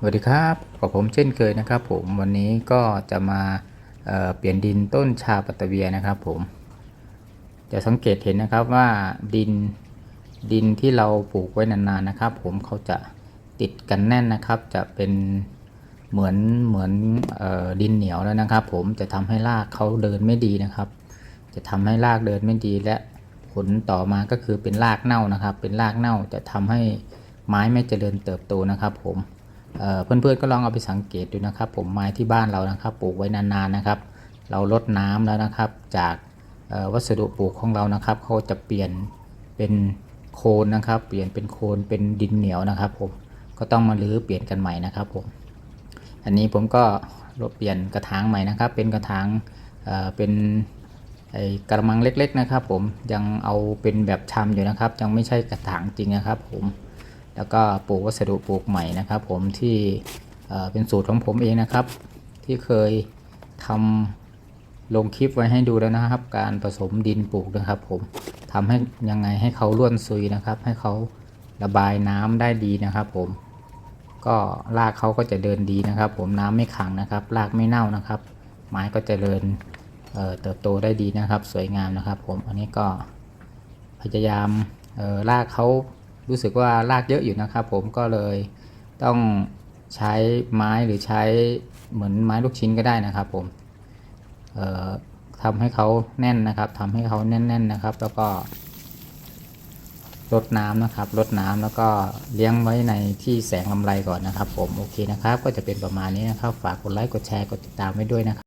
สวัสดีครับกับผมเช่นเคยนะครับ ผมวันนี้ก็จะมาเเปลี่ยนดินต้นชาปัตตะเวียนะครับ ผม จะสังเกตเห็นนะครับว่าดินดินที่เราปลูกไว้นานๆนะครับ ผมเขาจะติดกันแน่นนะครับ จะเป็นเหมือนเหมือนออดินเหนียวแล้วนะครับ ผมจะทำให้รากเขาเดินไม่ดีนะครับ จะทำให้รากเดินไม่ดีและผลต่อมาก็คือเป็นรากเน่านะครับ เป็นรากเน่าจะทำให้ไม้ไม่เจริญเติบโตนะครับ ผม เพื่อนๆก็ลองเอาไปสังเกตดูนะครับ ผมไม้ที่บ้านเรานะครับ ปลูกไว้นานๆนะครับ เราลดน้ำแล้วนะครับ จากวัสดุปลูกของเรานะครับเขาจะเปลี่ยนเป็นโคนนะครับ เปลี่ยนเป็นโคนเป็นดินเหนียวนะครับ ผมก็ต้องมารื้อเปลี่ยนกันใหม่นะครับผมอันนี้ผมก็ลบเปลี่ยนกระถางใหม่นะครับ เป็นกระถางเเป็นไอกระมังเล็ก ๆนะครับ ผมยังเอาเป็นแบบชำอยู่นะครับ ยังไม่ใช่กระถางจริงนะครับ ผม แล้วก็ปลูกวัสดุปลูกใหม่นะครับผมที่เป็นสูตรของผมเองนะครับ ที่เคยทำลงคลิปไว้ให้ดูแล้วนะครับ การผสมดินปลูกนะครับผมทำให้ยังไงให้เขาร่วนซุยนะครับ ให้เขาระบายน้ำได้ดีนะครับ ผมก็รากเขาก็จะเดินดีนะครับ ผมน้ำไม่ขังนะครับรากไม่เน่านะครับ ไม้ก็จะเริญเอ่อเติบโตได้ดีนะครับ สวยงามนะครับ ผมอันนี้ก็พยายามรากเขา รู้สึกว่ารากเยอะอยู่นะครับผมก็เลยต้องใช้ไม้หรือใช้เหมือนไม้ลูกชิ้นก็ได้นะครับผมทำให้เขาแน่นนะครับทำให้เขาแน่น ๆนะครับ แล้วก็รดน้ำนะครับรดน้ำแล้วก็เลี้ยงไว้ในที่แสงลำไรก่อนนะครับ ผมโอเคนะครับ ก็จะเป็นประมาณนี้นะครับ ฝากกดไลค์กดแชร์กดติดตามไว้ด้วยนะครับ